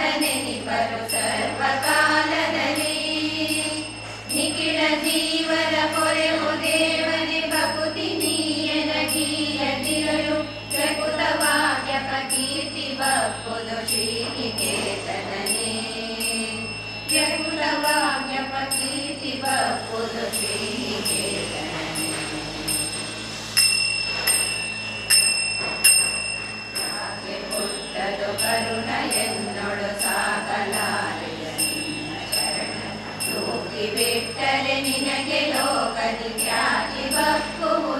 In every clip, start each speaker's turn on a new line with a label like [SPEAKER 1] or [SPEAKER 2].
[SPEAKER 1] तने निपरु सर्वका ಕರುಣೆಯನ್ನೊಡು ಸಾಗಲಾರೆಯ ನಿನ್ನ ಶರಣ. ಯೋಗಿ ಬಿಟ್ಟರೆ ನಿನಗೆ ಲೋಕದಿ ತ್ಯಾಗಿ ಬಕ್ಕುವುದು.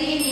[SPEAKER 1] академии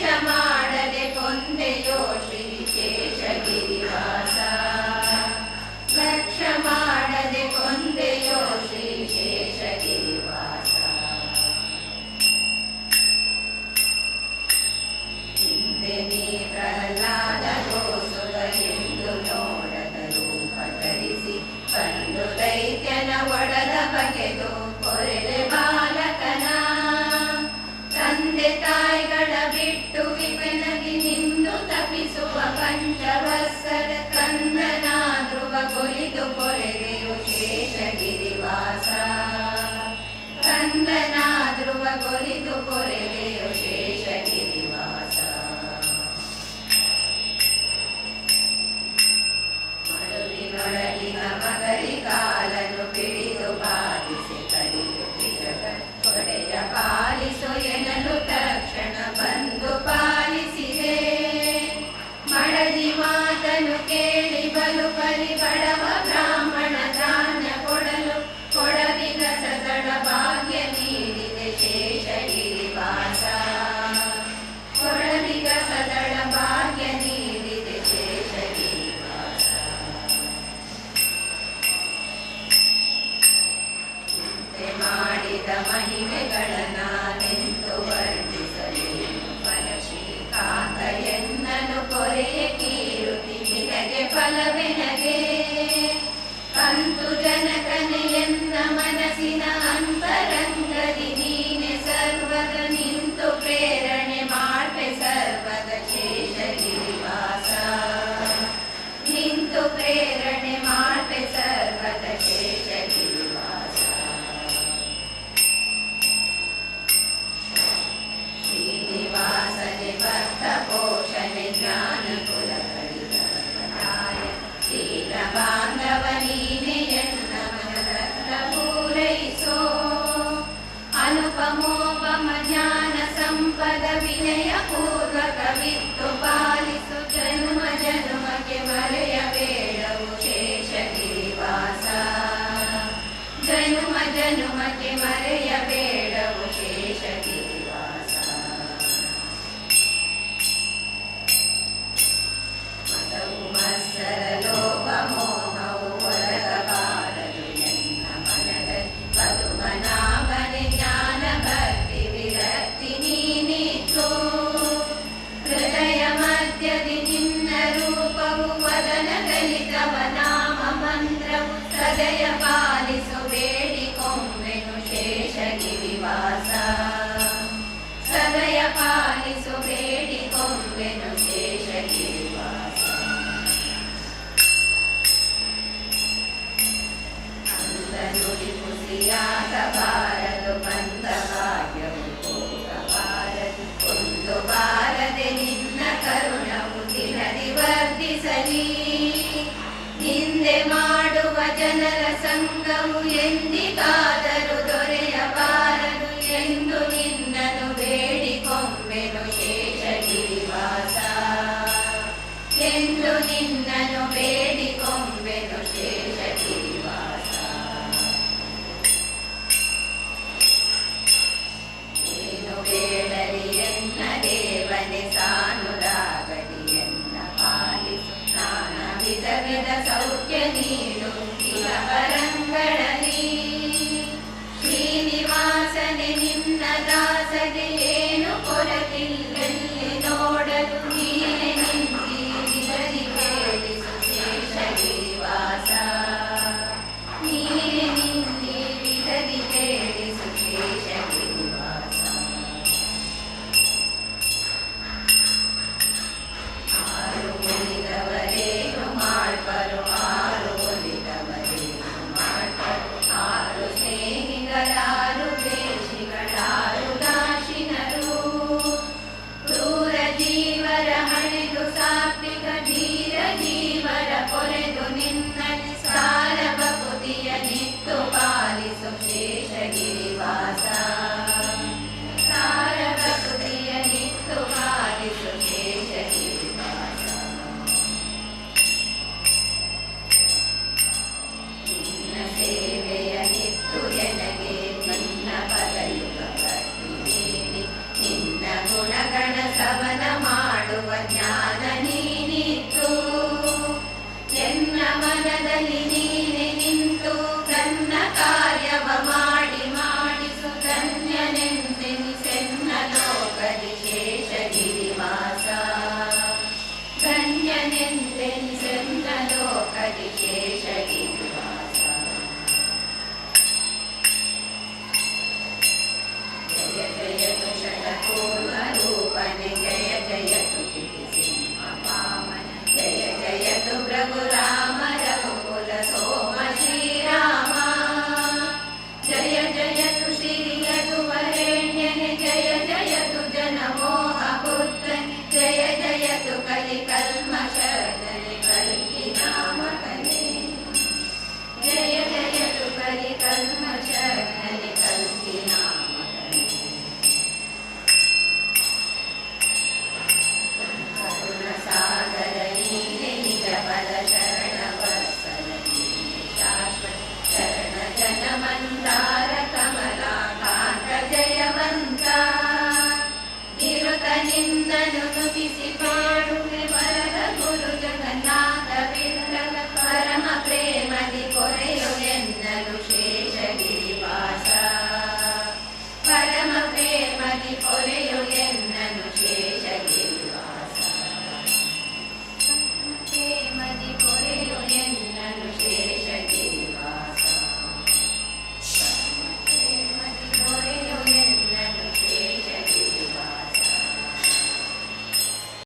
[SPEAKER 1] Come on. Coca-Cola. ಫಲವೆನಗೆ ಕಂತು ಜನಕನೆಯನ್ನ ಮನಸ್ಸಿನ plena ಮಾಡುವ ಜ್ಞಾನ ನೀನಿತ್ತು ಎನ್ನ ಮನದಲ್ಲಿ